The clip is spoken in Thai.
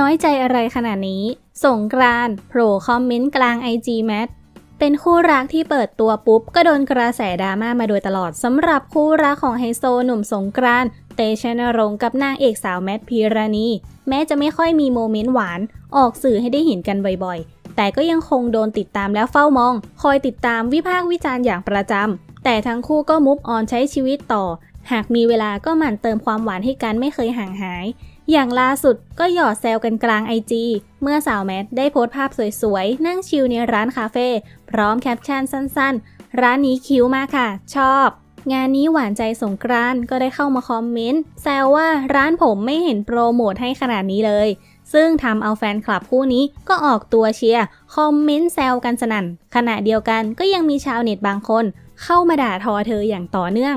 น้อยใจอะไรขนาดนี้ สงกรานต์โผล่คอมเมนต์กลาง IG แมทเป็นคู่รักที่เปิดตัวปุ๊บ ก็โดนกระแสดราม่ามาโดยตลอดสำหรับคู่รักของไฮโซหนุ่มสงกรานต์เตชะนรงกับนางเอกสาวแมทพีรานีแม้จะไม่ค่อยมีโมเมนต์หวาน ออกสื่อให้ได้เห็นกันบ่อยๆ แต่ก็ยังคงโดนติดตามแล้วเฝ้ามอง คอยติดตามวิพากษ์วิจารณ์อย่างประจำแต่ทั้งคู่ก็มุฟออนใช้ชีวิตต่อ หากมีเวลาก็หมั่นเติมความหวานให้กันไม่เคยห่างหาย อย่างล่าสุดก็หยอดแซวกันกลางไอจีเมื่อสาวแมทได้โพสต์ภาพสวยๆ นั่งชิลในร้านคาเฟ่พร้อมแคปชั่นสั้นๆ ร้านนี้คิ้วมากค่ะ ชอบ งานนี้หวานใจสงกรานต์ก็ได้เข้ามาคอมเมนต์แซวว่าร้านผมไม่เห็นโปรโมทให้ขนาดนี้เลย ซึ่งทำเอาแฟนคลับคู่นี้ก็ออกตัวเชียร์คอมเมนต์แซวกันสนั่น ขณะเดียวกันก็ยังมีชาวเน็ตบางคน เข้ามาด่าทอเธออย่างต่อเนื่อง